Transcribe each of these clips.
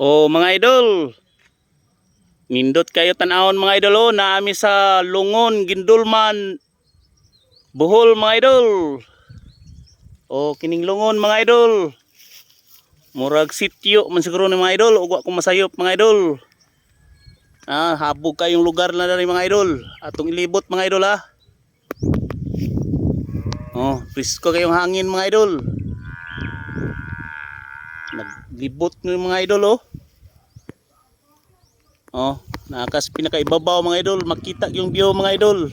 O mga idol, nindot kayo tanawon mga idol o, naami sa Lungon, Gindulman, Bohol mga idol. O kining Lungon mga idol. Murag sityo man siguro ni mga idol, ugwa ko masayop mga idol. Ah, habog kayong lugar na dari mga idol. Atong ilibot mga idol ha. Oh, presko kayong hangin mga idol. Naglibot ng mga idol oh. Oh, nakas pinakaibabaw mga idol, makita yung view mga idol.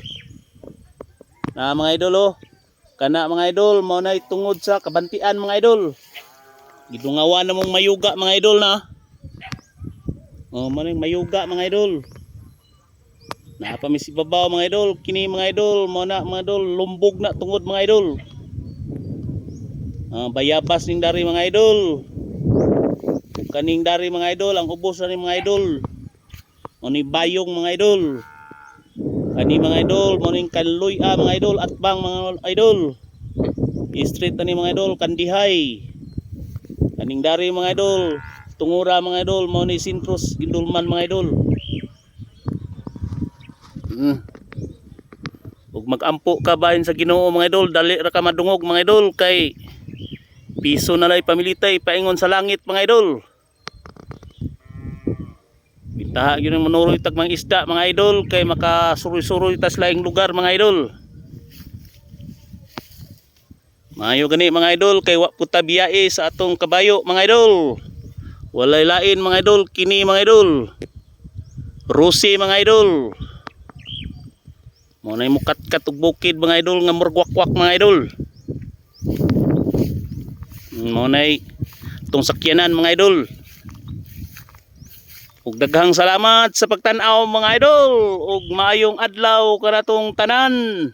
Na mga idol oh. Kana mga idol, mao na tungod sa kabantian mga idol. Gidungawa na mong mayuga mga idol na. Oh, mao mayuga mga idol. Napamis ibabaw mga idol, kini mga idol, mao na mga idol, lumbog na tungod mga idol. Ah, bayabas ning dari mga idol. Kaning dari mga idol, ang ubos na ni mga idol. Mao ni bayong mga idol. Kani mga idol, mao ning kanluy ah, mga idol at bang mga idol. Street na ni mga idol, kandihay. Kaning dari mga idol, tungura mga idol, mao ni sintros gindulman mga idol. Mm. Ug magampo ka bahin sa Ginoo mga idol, dali ra ka madungog mga idol kay piso na lay pamilitay paingon sa langit mga idol. Bitaha gyud ang manuroy tag mga isda mga idol kay makasuroy-suroy tas laing lugar mga idol. Maayo gani mga idol kay wa puta biyae sa atong kabayo mga idol. Walay lain mga idol kini mga idol. Rusi mga idol. Mo na mukat-kat og bukid mga idol nga murgwak-wak mga idol. Mo na itong sakyanan mga idol. Ug daghang salamat sa pagtan-aw mga idol ug maayong adlaw kanatong tanan.